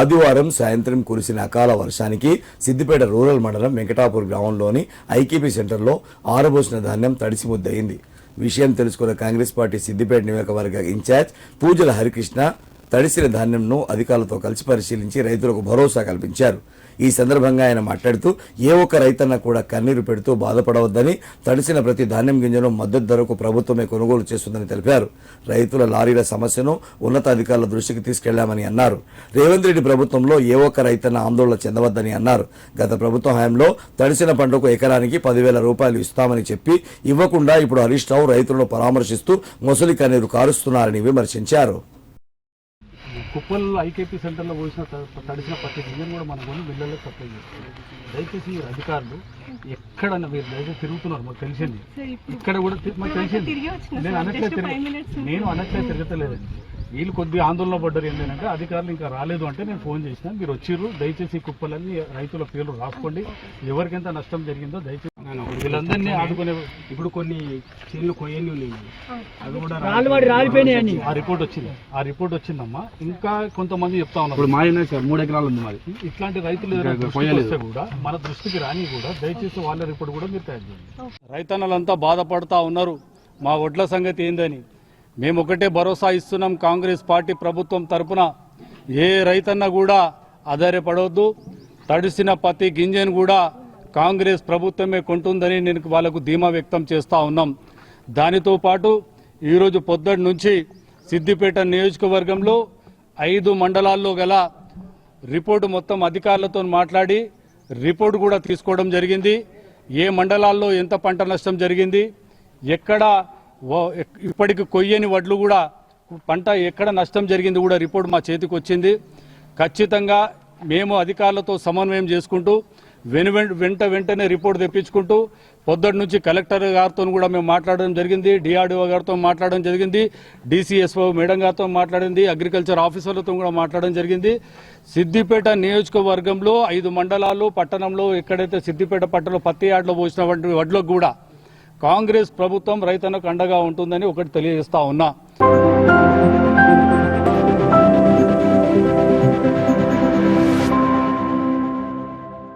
ఆదివారం సాయంత్రం కురిసిన అకాల వర్షానికి సిద్దిపేట రూరల్ మండలం వెంకటాపూర్ గ్రామంలోని ఐకేపీ సెంటర్లో ఆరబోసిన ధాన్యం తడిసి ముద్దయింది. విషయం తెలుసుకున్న కాంగ్రెస్ పార్టీ సిద్దిపేట నియోజకవర్గ ఇన్ఛార్జ్ పూజల హరికృష్ణ తడిసిన ధాన్యంను అధికారులతో కలిసి పరిశీలించి రైతులకు భరోసా కల్పించారు. ఈ సందర్భంగా ఆయన మాట్లాడుతూ ఏ ఒక్క రైతన్న కూడా కన్నీరు పెడుతూ బాధపడవద్దని తడిసిన ప్రతి ధాన్యం గింజను మద్దతు ధరకు ప్రభుత్వమే కొనుగోలు చేస్తుందని తెలిపారు. రైతుల లారీల సమస్యను ఉన్నతాధికారుల దృష్టికి తీసుకెళ్ళామని అన్నారు. రేవంత్ రెడ్డి ప్రభుత్వంలో ఏ ఒక్క రైతన్న ఆందోళన చెందవద్దని అన్నారు. గత ప్రభుత్వ హయాంలో తడిసిన పంటకు ఎకరానికి పదివేల రూపాయలు ఇస్తామని చెప్పి ఇవ్వకుండా ఇప్పుడు హరీష్ రావు రైతులను పరామర్శిస్తూ మొసలి కన్నీరు కారుస్తున్నారని విమర్శించారు. కుప్పల్లో ఐకేపీ సెంటర్లో పోసిన తడిసిన ప్రతి గింజను కూడా మనం కొని బిల్లలో సప్లై చేస్తాం దయచేసి అధికారులు ఎక్కడన్నా మీరు దయచేసి తిరుగుతున్నారు మాకు తెలిసింది. ఇక్కడ కూడా మాకు తెలిసింది. నేను అనట్లేదు తిరగ నేను అనట్లేదు తిరగతలేదండి వీళ్ళు కొద్దిగా ఆందోళన పడ్డారు ఏంటంటే అధికారులు ఇంకా రాలేదు అంటే నేను ఫోన్ చేసిన. మీరు వచ్చిర్రు దయచేసి కుప్పలన్నీ రైతుల పేర్లు రాసుకోండి. ఎవరికెంత నష్టం జరిగిందో దయచేసి వీళ్ళందరినీ ఆదుకునే ఇప్పుడు కొన్ని చేనులు కొయ్యని ఉన్నాయి అవి కూడా రాళ్ళవాడి రాలిపోయినాయని ఆ రిపోర్ట్ వచ్చింది. ఆ రిపోర్ట్ వచ్చిందమ్మా. ఇంకా కొంతమంది చెప్తా ఉన్నారు. ఇప్పుడు మాయనే సార్ మూడు ఎకరాలు ఉంది మాది. ఇట్లాంటి రైతులు వస్తే కూడా మన దృష్టికి రాని కూడా దయచేసి వాళ్ళ రిపోర్ట్ కూడా మీరు తయారు చేయండి. రైతన్నలంతా బాధపడతా ఉన్నారు. మా వడ్ల సంగతి ఏందని. మేము ఒకటే భరోసా ఇస్తున్నాం కాంగ్రెస్ పార్టీ ప్రభుత్వం తరపున. ఏ రైతన్న కూడా ఆధారపడవద్దు తడిసిన ప్రతి గింజను కూడా కాంగ్రెస్ ప్రభుత్వమే కొంటుందని నేను వాళ్ళకు ధీమా వ్యక్తం చేస్తా ఉన్నాం. దానితో పాటు ఈరోజు పొద్దటి నుంచి సిద్దిపేట నియోజకవర్గంలో ఐదు మండలాల్లో గల రిపోర్టు మొత్తం అధికారులతో మాట్లాడి రిపోర్ట్ కూడా తీసుకోవడం జరిగింది. ఏ మండలాల్లో ఎంత పంట నష్టం జరిగింది ఎక్కడ ఇప్పటికి కొయ్యని వడ్లు కూడా పంట ఎక్కడ నష్టం జరిగింది కూడా రిపోర్ట్ మా చేతికి వచ్చింది. ఖచ్చితంగా మేము అధికారులతో సమన్వయం చేసుకుంటూ వెను వెంట వెంటనే రిపోర్ట్ తెప్పించుకుంటూ పొద్దుటి నుంచి కలెక్టర్ గారితో కూడా మేము మాట్లాడడం జరిగింది డిఆర్డీఓ గారితో మాట్లాడడం జరిగింది డిసిఎస్ఓ మేడం గారితో మాట్లాడింది అగ్రికల్చర్ ఆఫీసర్లతో కూడా మాట్లాడడం జరిగింది. సిద్దిపేట నియోజకవర్గంలో ఐదు మండలాలు పట్టణంలో ఎక్కడైతే సిద్దిపేట పట్టణంలో పత్తి యార్డులో పోసినటువంటి వడ్లకు కూడా కాంగ్రెస్ ప్రభుత్వం రైతన్నకు అండగా ఉంటుందని ఒకటి తెలియజేస్తా ఉన్నా.